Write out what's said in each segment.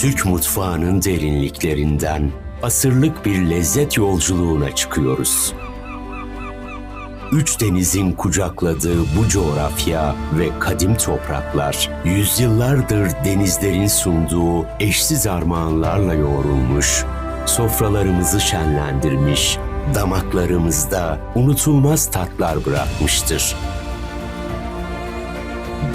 Türk mutfağının derinliklerinden asırlık bir lezzet yolculuğuna çıkıyoruz. Üç denizin kucakladığı bu coğrafya ve kadim topraklar, yüzyıllardır denizlerin sunduğu eşsiz armağanlarla yoğrulmuş, sofralarımızı şenlendirmiş, damaklarımızda unutulmaz tatlar bırakmıştır.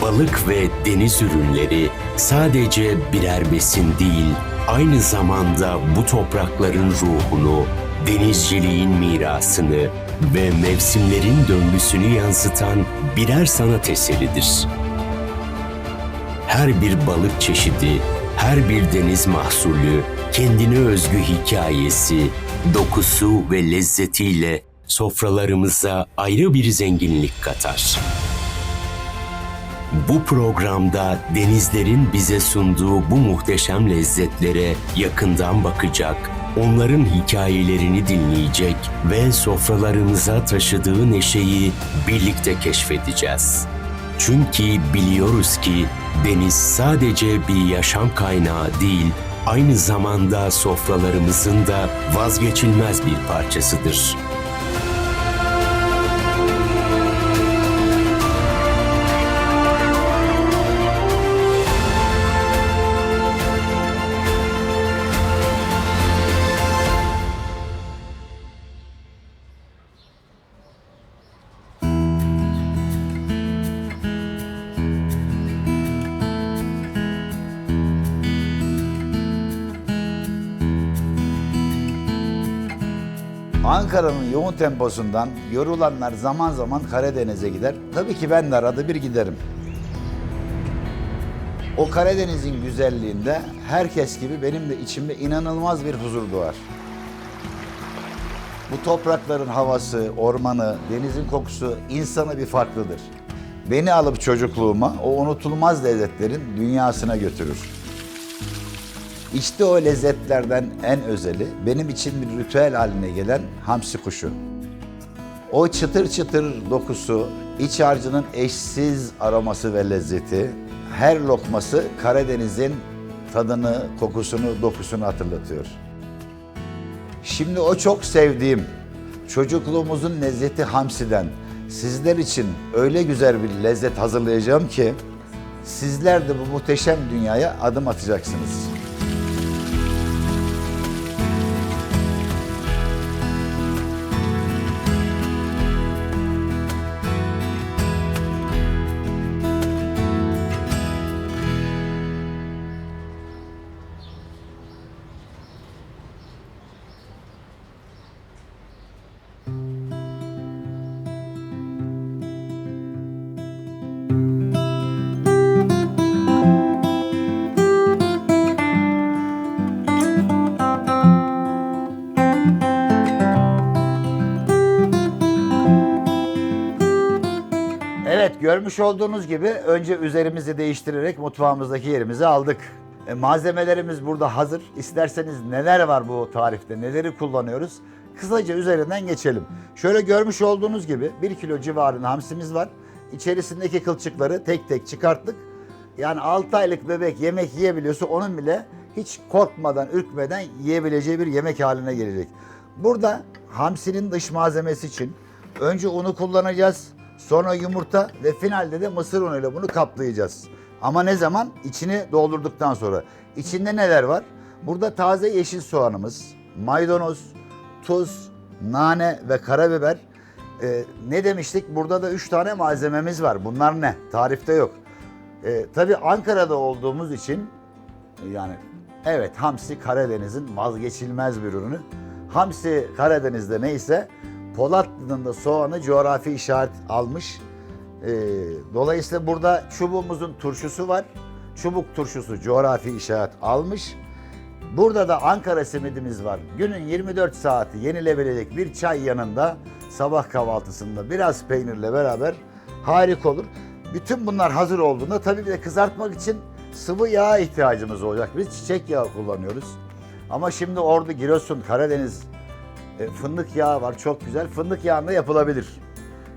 Balık ve deniz ürünleri sadece birer besin değil, aynı zamanda bu toprakların ruhunu, denizciliğin mirasını ve mevsimlerin döngüsünü yansıtan birer sanat eseridir. Her bir balık çeşidi, her bir deniz mahsulü kendine özgü hikayesi, dokusu ve lezzetiyle sofralarımıza ayrı bir zenginlik katar. Bu programda denizlerin bize sunduğu bu muhteşem lezzetlere yakından bakacak, onların hikayelerini dinleyecek ve sofralarımıza taşıdığı neşeyi birlikte keşfedeceğiz. Çünkü biliyoruz ki deniz sadece bir yaşam kaynağı değil, aynı zamanda sofralarımızın da vazgeçilmez bir parçasıdır. Ankara'nın yoğun temposundan yorulanlar zaman zaman Karadeniz'e gider. Tabii ki ben de arada bir giderim. O Karadeniz'in güzelliğinde herkes gibi benim de içimde inanılmaz bir huzur doğar. Bu toprakların havası, ormanı, denizin kokusu insana bir farklıdır. Beni alıp çocukluğuma o unutulmaz lezzetlerin dünyasına götürür. İşte o lezzetlerden en özeli benim için bir ritüel haline gelen hamsi kuşu. O çıtır çıtır dokusu, iç harcının eşsiz aroması ve lezzeti, her lokması Karadeniz'in tadını, kokusunu, dokusunu hatırlatıyor. Şimdi o çok sevdiğim çocukluğumuzun lezzeti hamsiden sizler için öyle güzel bir lezzet hazırlayacağım ki sizler de bu muhteşem dünyaya adım atacaksınız. Görmüş olduğunuz gibi önce üzerimizi değiştirerek mutfağımızdaki yerimizi aldık. E, malzemelerimiz burada hazır. İsterseniz neler var bu tarifte, neleri kullanıyoruz? Kısaca üzerinden geçelim. Şöyle görmüş olduğunuz gibi 1 kilo civarında hamsimiz var. İçerisindeki kılçıkları tek tek çıkarttık. Yani 6 aylık bebek yemek yiyebiliyorsa onun bile hiç korkmadan, ürkmeden yiyebileceği bir yemek haline gelecek. Burada hamsinin dış malzemesi için önce unu kullanacağız. Sonra yumurta ve finalde de mısır unuyla bunu kaplayacağız. Ama ne zaman? İçini doldurduktan sonra. İçinde neler var? Burada taze yeşil soğanımız, maydanoz, tuz, nane ve karabiber. Ee, ne demiştik? Burada da üç tane malzememiz var. Bunlar ne? Tarifte yok. Ee, tabii Ankara'da olduğumuz için yani evet hamsi Karadeniz'in vazgeçilmez bir ürünü. Hamsi Karadeniz'de neyse Polatlı'nın da soğanı coğrafi işaret almış. Ee, dolayısıyla burada çubuğumuzun turşusu var. Çubuk turşusu coğrafi işaret almış. Burada da Ankara simidimiz var. Günün 24 saati yenilebilecek bir çay yanında sabah kahvaltısında biraz peynirle beraber harika olur. Bütün bunlar hazır olduğunda tabii bir de kızartmak için sıvı yağ ihtiyacımız olacak. Biz çiçek yağı kullanıyoruz. Ama şimdi Ordu, Giresun, Karadeniz e, fındık yağı var çok güzel. Fındık yağında yapılabilir.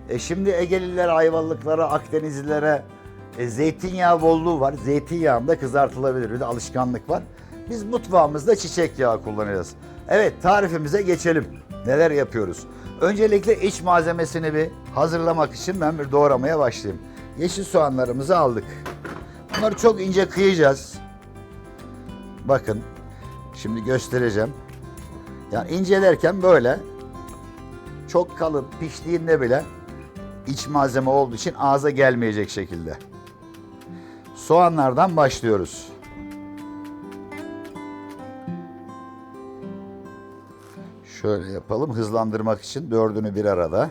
E şimdi Egelililere, Ayvalıklara, Akdenizlilere e, zeytinyağı bolluğu var. Zeytinyağında kızartılabilir. Bir de alışkanlık var. Biz mutfağımızda çiçek yağı kullanacağız. Evet tarifimize geçelim. Neler yapıyoruz? Öncelikle iç malzemesini bir hazırlamak için ben bir doğramaya başlayayım. Yeşil soğanlarımızı aldık. Bunları çok ince kıyacağız. Bakın şimdi göstereceğim. Yani incelerken böyle çok kalın piştiğinde bile iç malzeme olduğu için ağza gelmeyecek şekilde. Soğanlardan başlıyoruz. Şöyle yapalım hızlandırmak için dördünü bir arada.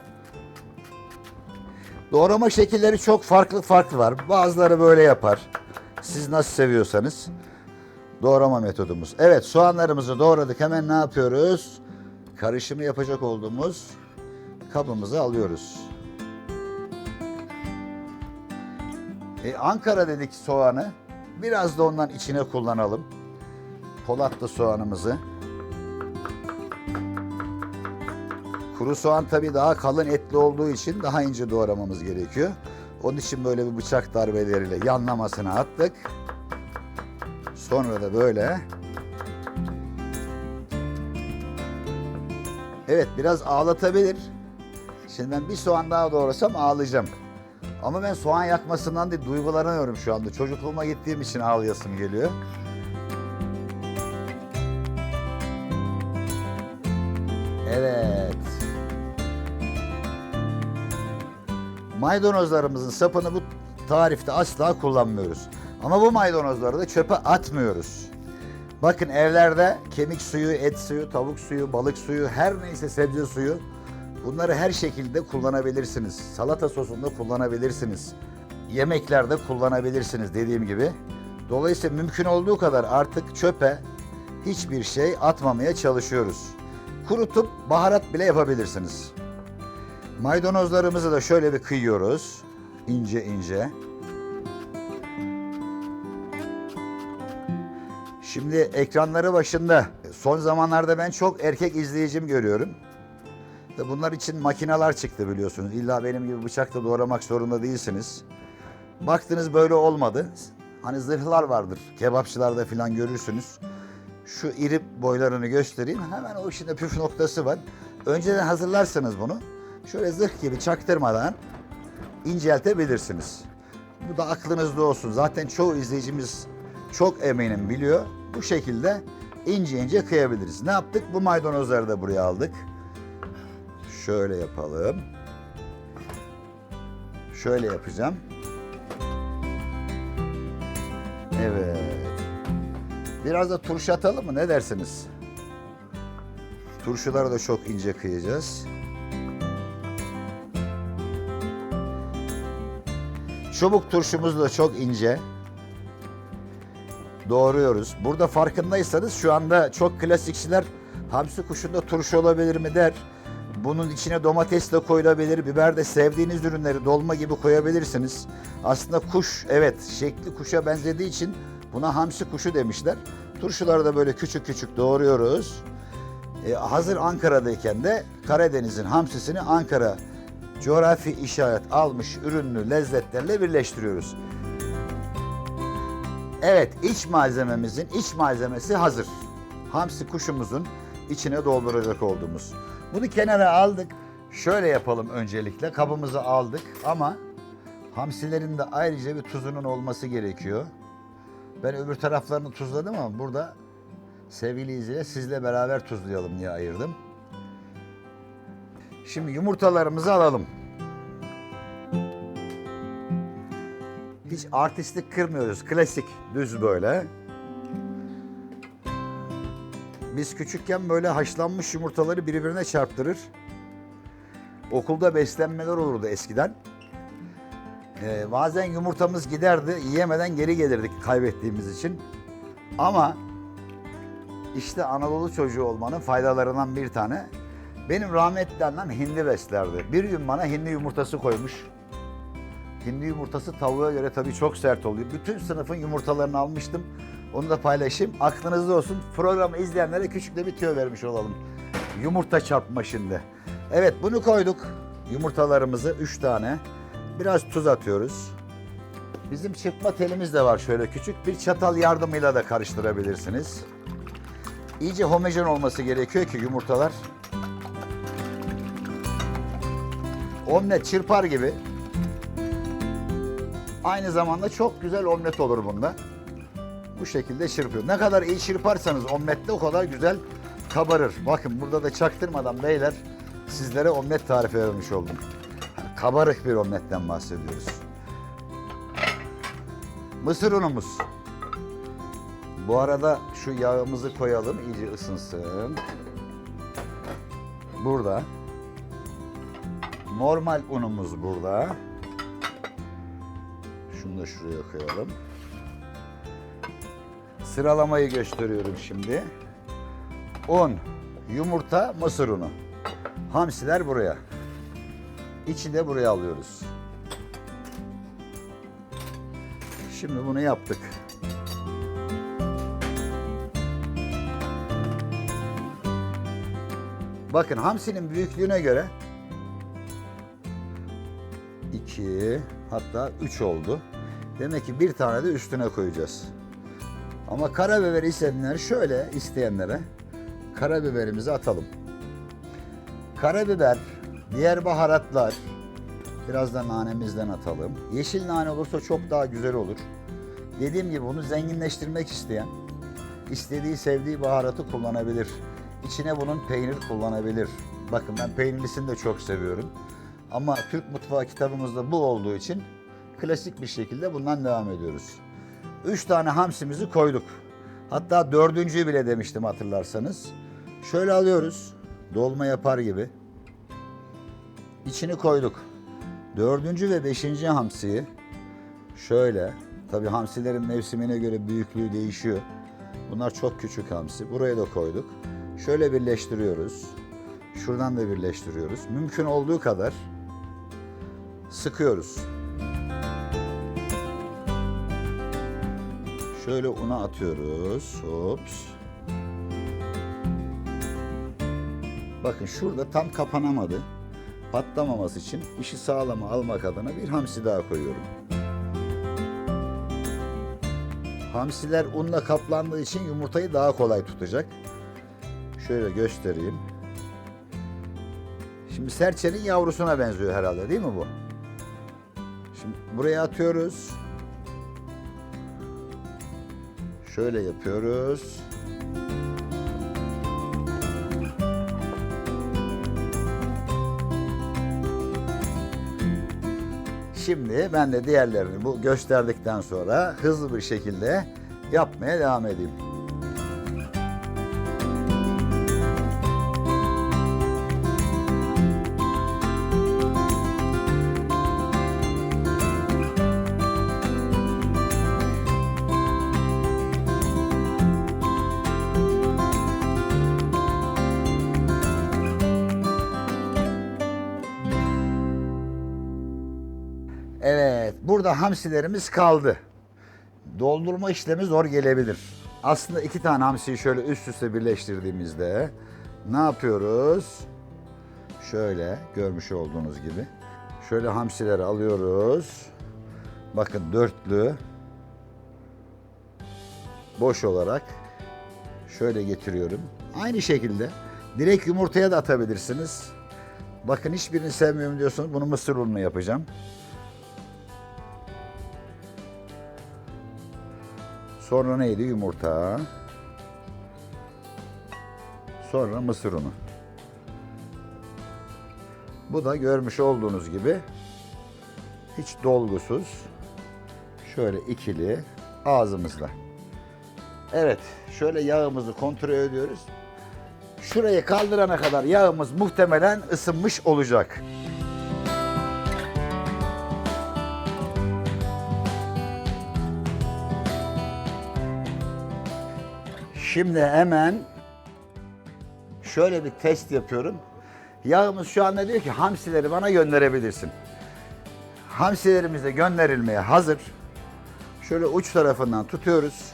Doğrama şekilleri çok farklı farklı var. Bazıları böyle yapar. Siz nasıl seviyorsanız. Doğrama metodumuz. Evet soğanlarımızı doğradık. Hemen ne yapıyoruz? Karışımı yapacak olduğumuz kabımızı alıyoruz. E, Ankara dedik soğanı. Biraz da ondan içine kullanalım. Polatlı soğanımızı. Kuru soğan tabii daha kalın etli olduğu için daha ince doğramamız gerekiyor. Onun için böyle bir bıçak darbeleriyle yanlamasına attık. Sonra da böyle. Evet biraz ağlatabilir. Şimdi ben bir soğan daha doğrasam ağlayacağım. Ama ben soğan yakmasından değil duygulanıyorum şu anda. Çocukluğuma gittiğim için ağlayasım geliyor. Evet. Maydanozlarımızın sapını bu tarifte asla kullanmıyoruz. Ama bu maydanozları da çöpe atmıyoruz. Bakın evlerde kemik suyu, et suyu, tavuk suyu, balık suyu, her neyse sebze suyu bunları her şekilde kullanabilirsiniz. Salata sosunda kullanabilirsiniz. Yemeklerde kullanabilirsiniz dediğim gibi. Dolayısıyla mümkün olduğu kadar artık çöpe hiçbir şey atmamaya çalışıyoruz. Kurutup baharat bile yapabilirsiniz. Maydanozlarımızı da şöyle bir kıyıyoruz. ince ince. Şimdi ekranları başında son zamanlarda ben çok erkek izleyicim görüyorum. Bunlar için makineler çıktı biliyorsunuz. İlla benim gibi bıçakla doğramak zorunda değilsiniz. Baktınız böyle olmadı. Hani zırhlar vardır. Kebapçılarda falan görürsünüz. Şu iri boylarını göstereyim. Hemen o işin de püf noktası var. Önceden hazırlarsanız bunu şöyle zırh gibi çaktırmadan inceltebilirsiniz. Bu da aklınızda olsun. Zaten çoğu izleyicimiz çok eminim biliyor. Bu şekilde ince ince kıyabiliriz. Ne yaptık? Bu maydanozları da buraya aldık. Şöyle yapalım. Şöyle yapacağım. Evet. Biraz da turşu atalım mı? Ne dersiniz? Turşuları da çok ince kıyacağız. Çubuk turşumuz da çok ince. Doğruyoruz. Burada farkındaysanız şu anda çok klasikçiler hamsi kuşunda turşu olabilir mi der. Bunun içine domates de koyulabilir, biber de sevdiğiniz ürünleri dolma gibi koyabilirsiniz. Aslında kuş evet şekli kuşa benzediği için buna hamsi kuşu demişler. Turşuları da böyle küçük küçük doğruyoruz. Ee, hazır Ankara'dayken de Karadeniz'in hamsisini Ankara coğrafi işaret almış ürünlü lezzetlerle birleştiriyoruz. Evet, iç malzememizin iç malzemesi hazır. Hamsi kuşumuzun içine dolduracak olduğumuz. Bunu kenara aldık. Şöyle yapalım öncelikle. Kabımızı aldık ama hamsilerin de ayrıca bir tuzunun olması gerekiyor. Ben öbür taraflarını tuzladım ama burada sevgili izleyiciler sizle beraber tuzlayalım diye ayırdım. Şimdi yumurtalarımızı alalım. Hiç artistlik kırmıyoruz. Klasik, düz böyle. Biz küçükken böyle haşlanmış yumurtaları birbirine çarptırır. Okulda beslenmeler olurdu eskiden. Ee, bazen yumurtamız giderdi, yiyemeden geri gelirdik kaybettiğimiz için. Ama işte Anadolu çocuğu olmanın faydalarından bir tane. Benim rahmetli annem hindi beslerdi. Bir gün bana hindi yumurtası koymuş. Hindi yumurtası tavuğa göre tabii çok sert oluyor. Bütün sınıfın yumurtalarını almıştım. Onu da paylaşayım. Aklınızda olsun. Programı izleyenlere küçük de bir tüyo vermiş olalım. Yumurta çarpma şimdi. Evet bunu koyduk. Yumurtalarımızı 3 tane. Biraz tuz atıyoruz. Bizim çırpma telimiz de var şöyle küçük. Bir çatal yardımıyla da karıştırabilirsiniz. İyice homojen olması gerekiyor ki yumurtalar omlet çırpar gibi. Aynı zamanda çok güzel omlet olur bunda. Bu şekilde çırpıyor. Ne kadar iyi çırparsanız omlette o kadar güzel kabarır. Bakın burada da çaktırmadan beyler sizlere omlet tarifi vermiş oldum. Kabarık bir omletten bahsediyoruz. Mısır unumuz. Bu arada şu yağımızı koyalım iyice ısınsın. Burada. Normal unumuz burada. Şunu da şuraya koyalım. Sıralamayı gösteriyorum şimdi. Un, yumurta, mısır unu. Hamsiler buraya. İçi de buraya alıyoruz. Şimdi bunu yaptık. Bakın hamsinin büyüklüğüne göre 2 hatta 3 oldu. Demek ki bir tane de üstüne koyacağız. Ama karabiber isteyenler şöyle isteyenlere karabiberimizi atalım. Karabiber, diğer baharatlar, biraz da nanemizden atalım. Yeşil nane olursa çok daha güzel olur. Dediğim gibi bunu zenginleştirmek isteyen istediği sevdiği baharatı kullanabilir. İçine bunun peynir kullanabilir. Bakın ben peynirlisini de çok seviyorum. Ama Türk mutfağı kitabımızda bu olduğu için klasik bir şekilde bundan devam ediyoruz. Üç tane hamsimizi koyduk. Hatta dördüncüyü bile demiştim hatırlarsanız. Şöyle alıyoruz. Dolma yapar gibi. İçini koyduk. Dördüncü ve beşinci hamsiyi şöyle. Tabii hamsilerin mevsimine göre büyüklüğü değişiyor. Bunlar çok küçük hamsi. Buraya da koyduk. Şöyle birleştiriyoruz. Şuradan da birleştiriyoruz. Mümkün olduğu kadar sıkıyoruz. Şöyle una atıyoruz. Hops. Bakın şurada tam kapanamadı. Patlamaması için işi sağlama almak adına bir hamsi daha koyuyorum. Hamsiler unla kaplandığı için yumurtayı daha kolay tutacak. Şöyle göstereyim. Şimdi serçenin yavrusuna benziyor herhalde değil mi bu? Şimdi buraya atıyoruz. Şöyle yapıyoruz. Şimdi ben de diğerlerini bu gösterdikten sonra hızlı bir şekilde yapmaya devam edeyim. Burada hamsilerimiz kaldı. Doldurma işlemi zor gelebilir. Aslında iki tane hamsiyi şöyle üst üste birleştirdiğimizde ne yapıyoruz? Şöyle görmüş olduğunuz gibi. Şöyle hamsileri alıyoruz. Bakın dörtlü. Boş olarak şöyle getiriyorum. Aynı şekilde direkt yumurtaya da atabilirsiniz. Bakın hiçbirini sevmiyorum diyorsanız bunu mısır ununu yapacağım. Sonra neydi? Yumurta. Sonra mısır unu. Bu da görmüş olduğunuz gibi hiç dolgusuz. Şöyle ikili ağzımızla. Evet, şöyle yağımızı kontrol ediyoruz. Şurayı kaldırana kadar yağımız muhtemelen ısınmış olacak. Şimdi hemen şöyle bir test yapıyorum. Yağımız şu anda diyor ki hamsileri bana gönderebilirsin. Hamsilerimiz de gönderilmeye hazır. Şöyle uç tarafından tutuyoruz.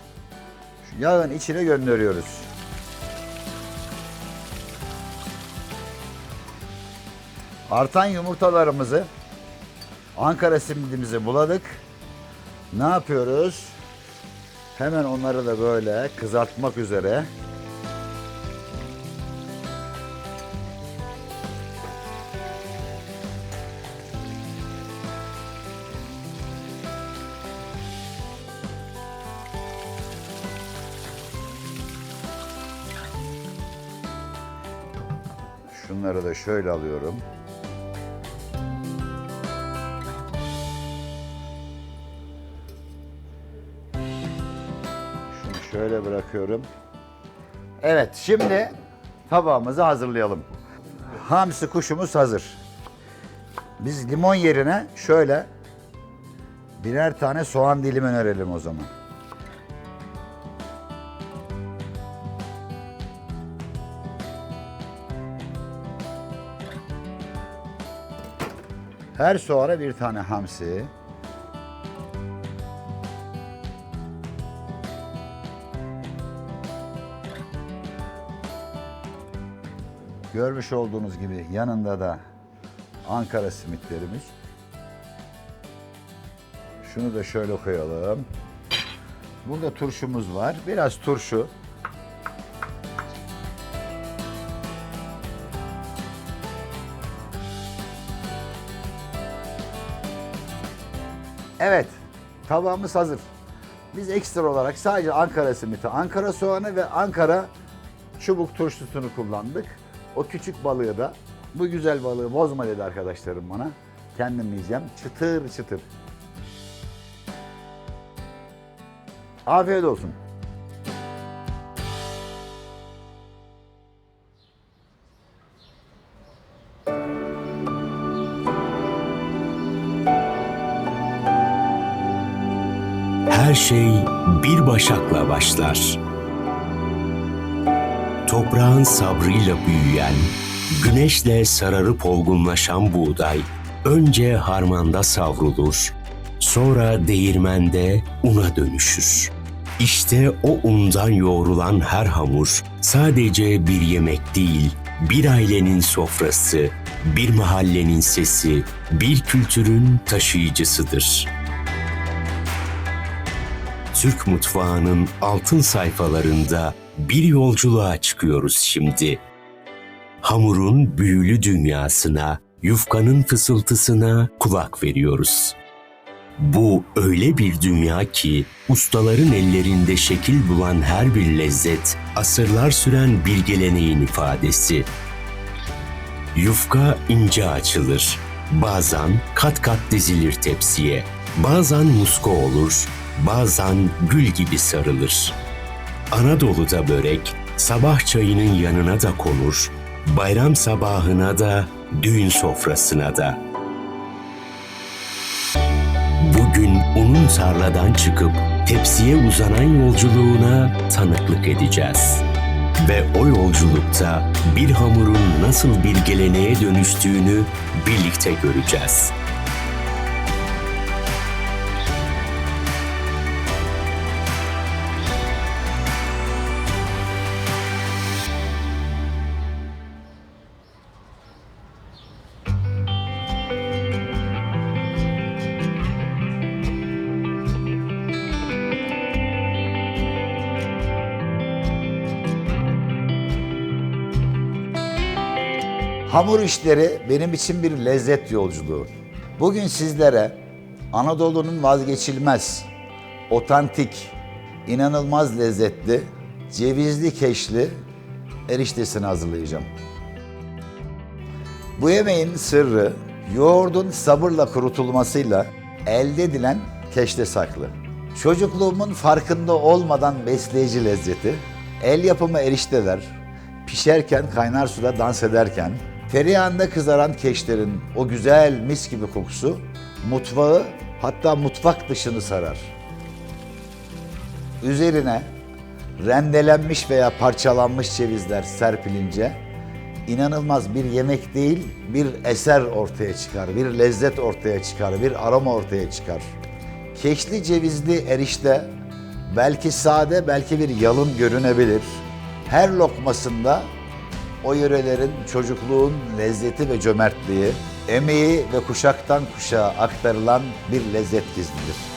Şu yağın içine gönderiyoruz. Artan yumurtalarımızı Ankara simidimizi buladık. Ne yapıyoruz? Hemen onları da böyle kızartmak üzere. Şunları da şöyle alıyorum. Şöyle bırakıyorum. Evet, şimdi tabağımızı hazırlayalım. Hamsi kuşumuz hazır. Biz limon yerine şöyle birer tane soğan dilimi önerelim o zaman. Her soğana bir tane hamsi. Görmüş olduğunuz gibi yanında da Ankara simitlerimiz. Şunu da şöyle koyalım. Burada turşumuz var. Biraz turşu. Evet, tabağımız hazır. Biz ekstra olarak sadece Ankara simiti, Ankara soğanı ve Ankara çubuk turşusunu kullandık. O küçük balığı da bu güzel balığı bozma dedi arkadaşlarım bana. Kendim yiyeceğim. Çıtır çıtır. Afiyet olsun. Her şey bir başakla başlar. Toprağın sabrıyla büyüyen, güneşle sararıp olgunlaşan buğday önce harmanda savrulur, sonra değirmende una dönüşür. İşte o undan yoğrulan her hamur sadece bir yemek değil, bir ailenin sofrası, bir mahallenin sesi, bir kültürün taşıyıcısıdır. Türk mutfağının altın sayfalarında bir yolculuğa çıkıyoruz şimdi. Hamurun büyülü dünyasına, yufkanın fısıltısına kulak veriyoruz. Bu öyle bir dünya ki ustaların ellerinde şekil bulan her bir lezzet asırlar süren bir geleneğin ifadesi. Yufka ince açılır. Bazen kat kat dizilir tepsiye. Bazen muska olur, bazen gül gibi sarılır. Anadolu'da börek sabah çayının yanına da konur, bayram sabahına da, düğün sofrasına da. Bugün unun tarladan çıkıp tepsiye uzanan yolculuğuna tanıklık edeceğiz. Ve o yolculukta bir hamurun nasıl bir geleneğe dönüştüğünü birlikte göreceğiz. Hamur işleri benim için bir lezzet yolculuğu. Bugün sizlere Anadolu'nun vazgeçilmez, otantik, inanılmaz lezzetli, cevizli keşli eriştesini hazırlayacağım. Bu yemeğin sırrı yoğurdun sabırla kurutulmasıyla elde edilen keşte saklı. Çocukluğumun farkında olmadan besleyici lezzeti, el yapımı erişteler, pişerken kaynar suda dans ederken, tereyağında kızaran keşlerin o güzel mis gibi kokusu mutfağı hatta mutfak dışını sarar. Üzerine rendelenmiş veya parçalanmış cevizler serpilince inanılmaz bir yemek değil, bir eser ortaya çıkar, bir lezzet ortaya çıkar, bir aroma ortaya çıkar. Keşli cevizli erişte belki sade, belki bir yalın görünebilir. Her lokmasında o yörelerin çocukluğun lezzeti ve cömertliği, emeği ve kuşaktan kuşağa aktarılan bir lezzet gizlidir.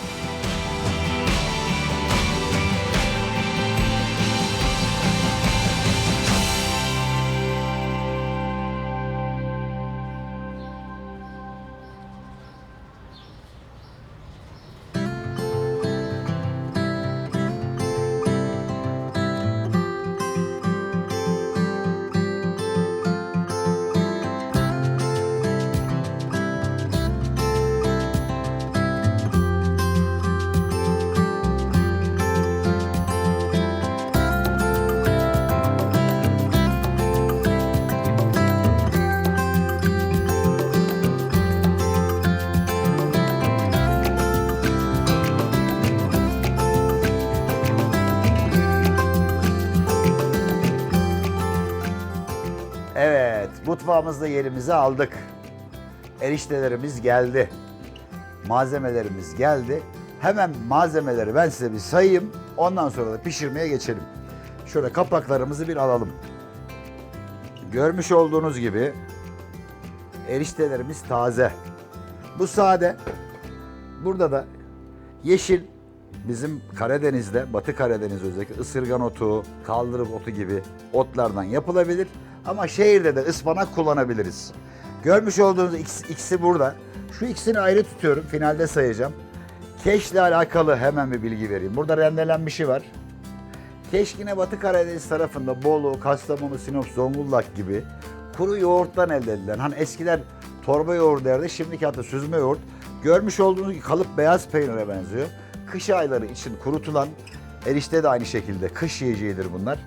Mutfağımızda yerimizi aldık. Eriştelerimiz geldi. Malzemelerimiz geldi. Hemen malzemeleri ben size bir sayayım. Ondan sonra da pişirmeye geçelim. Şöyle kapaklarımızı bir alalım. Görmüş olduğunuz gibi eriştelerimiz taze. Bu sade. Burada da yeşil bizim Karadeniz'de, Batı Karadeniz özellikle ısırgan otu, kaldırım otu gibi otlardan yapılabilir. Ama şehirde de ıspanak kullanabiliriz. Görmüş olduğunuz ikisi, burada. Şu ikisini ayrı tutuyorum. Finalde sayacağım. Keşle alakalı hemen bir bilgi vereyim. Burada rendelenmişi var. Keşk yine Batı Karadeniz tarafında Bolu, Kastamonu, Sinop, Zonguldak gibi kuru yoğurttan elde edilen. Hani eskiden torba yoğurt derdi, şimdiki hatta süzme yoğurt. Görmüş olduğunuz kalıp beyaz peynire benziyor. Kış ayları için kurutulan erişte de aynı şekilde kış yiyeceğidir bunlar.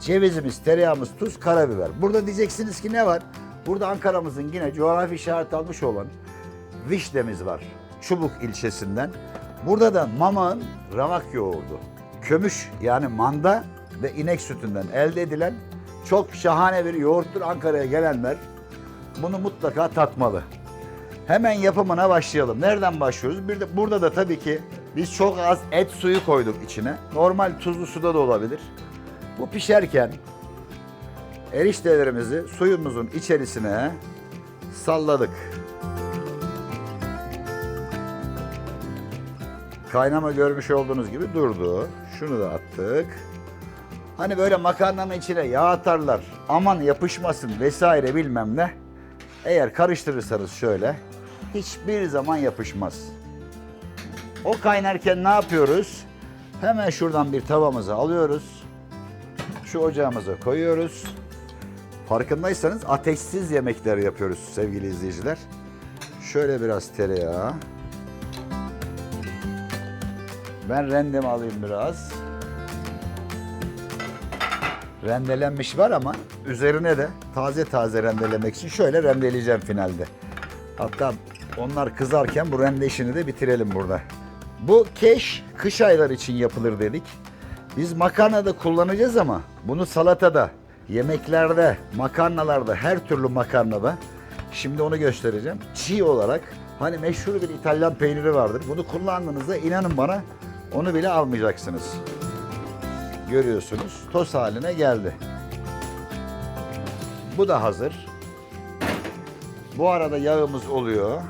Cevizimiz, tereyağımız, tuz, karabiber. Burada diyeceksiniz ki ne var? Burada Ankara'mızın yine coğrafi işaret almış olan Vişnemiz var. Çubuk ilçesinden. Burada da mamağın ramak yoğurdu. Kömüş yani manda ve inek sütünden elde edilen çok şahane bir yoğurttur. Ankara'ya gelenler bunu mutlaka tatmalı. Hemen yapımına başlayalım. Nereden başlıyoruz? Bir de burada da tabii ki biz çok az et suyu koyduk içine. Normal tuzlu suda da olabilir. Bu pişerken eriştelerimizi suyumuzun içerisine salladık. Kaynama görmüş olduğunuz gibi durdu. Şunu da attık. Hani böyle makarnanın içine yağ atarlar. Aman yapışmasın vesaire bilmem ne. Eğer karıştırırsanız şöyle hiçbir zaman yapışmaz. O kaynarken ne yapıyoruz? Hemen şuradan bir tavamızı alıyoruz. Şu ocağımıza koyuyoruz. Farkındaysanız ateşsiz yemekler yapıyoruz sevgili izleyiciler. Şöyle biraz tereyağı. Ben rendemi alayım biraz. Rendelenmiş var ama üzerine de taze taze rendelemek için şöyle rendeleyeceğim finalde. Hatta onlar kızarken bu rende işini de bitirelim burada. Bu keş kış ayları için yapılır dedik. Biz makarnada kullanacağız ama bunu salatada, yemeklerde, makarnalarda, her türlü makarnada şimdi onu göstereceğim. Çiğ olarak hani meşhur bir İtalyan peyniri vardır. Bunu kullandığınızda inanın bana onu bile almayacaksınız. Görüyorsunuz toz haline geldi. Bu da hazır. Bu arada yağımız oluyor.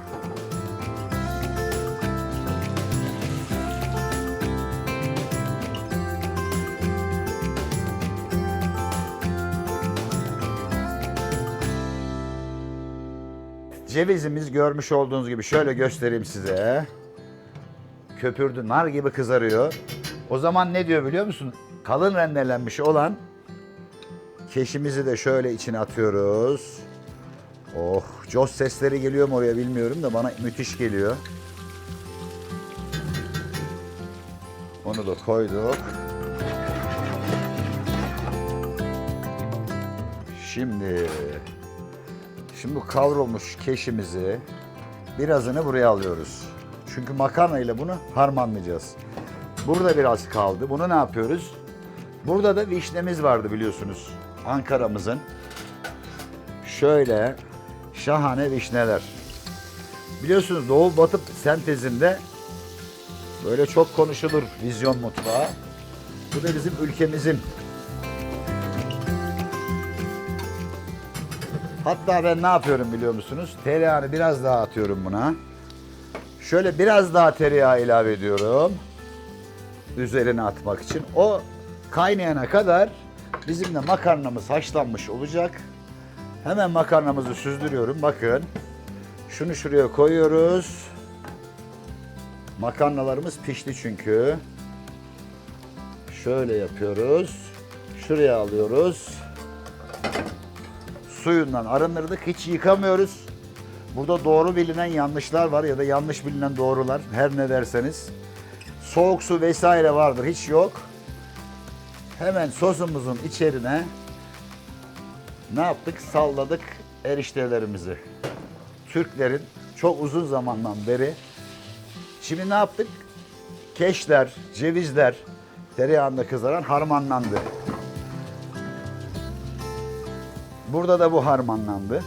Cevizimiz görmüş olduğunuz gibi şöyle göstereyim size. Köpürdü, nar gibi kızarıyor. O zaman ne diyor biliyor musun? Kalın rendelenmiş olan keşimizi de şöyle içine atıyoruz. Oh, coz sesleri geliyor mu oraya bilmiyorum da bana müthiş geliyor. Onu da koyduk. Şimdi Şimdi bu kavrulmuş keşimizi birazını buraya alıyoruz. Çünkü makarna ile bunu harmanlayacağız. Burada biraz kaldı. Bunu ne yapıyoruz? Burada da vişnemiz vardı biliyorsunuz. Ankara'mızın. Şöyle şahane vişneler. Biliyorsunuz Doğu Batı sentezinde böyle çok konuşulur vizyon mutfağı. Bu da bizim ülkemizin Hatta ben ne yapıyorum biliyor musunuz? Tereyağını biraz daha atıyorum buna. Şöyle biraz daha tereyağı ilave ediyorum. Üzerine atmak için. O kaynayana kadar bizim de makarnamız haşlanmış olacak. Hemen makarnamızı süzdürüyorum. Bakın. Şunu şuraya koyuyoruz. Makarnalarımız pişti çünkü. Şöyle yapıyoruz. Şuraya alıyoruz suyundan arındırdık. Hiç yıkamıyoruz. Burada doğru bilinen yanlışlar var ya da yanlış bilinen doğrular. Her ne derseniz. Soğuk su vesaire vardır. Hiç yok. Hemen sosumuzun içerine ne yaptık? Salladık eriştelerimizi. Türklerin çok uzun zamandan beri. Şimdi ne yaptık? Keşler, cevizler tereyağında kızaran harmanlandı. Burada da bu harmanlandı.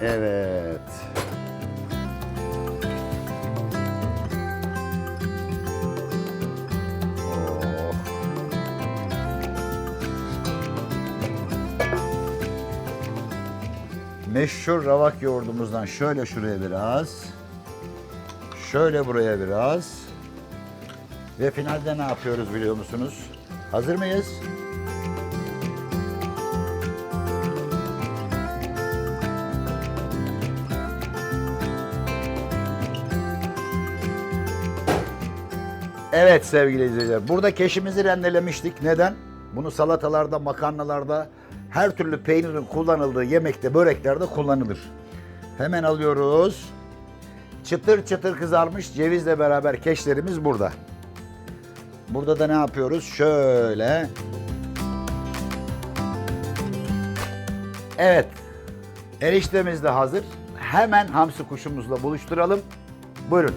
Evet. Oh. Meşhur ravak yoğurdumuzdan şöyle şuraya biraz. Şöyle buraya biraz. Ve finalde ne yapıyoruz biliyor musunuz? Hazır mıyız? Evet sevgili izleyiciler. Burada keşimizi rendelemiştik. Neden? Bunu salatalarda, makarnalarda, her türlü peynirin kullanıldığı yemekte, böreklerde kullanılır. Hemen alıyoruz. Çıtır çıtır kızarmış cevizle beraber keşlerimiz burada. Burada da ne yapıyoruz? Şöyle. Evet. Eriştemiz de hazır. Hemen hamsi kuşumuzla buluşturalım. Buyurun.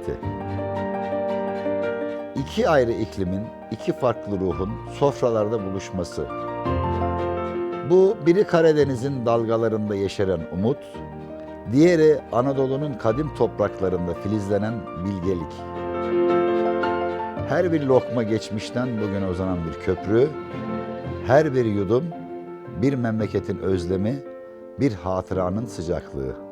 Bereketi. İki ayrı iklimin, iki farklı ruhun sofralarda buluşması. Bu biri Karadeniz'in dalgalarında yeşeren umut, diğeri Anadolu'nun kadim topraklarında filizlenen bilgelik. Her bir lokma geçmişten bugüne uzanan bir köprü, her bir yudum bir memleketin özlemi, bir hatıranın sıcaklığı.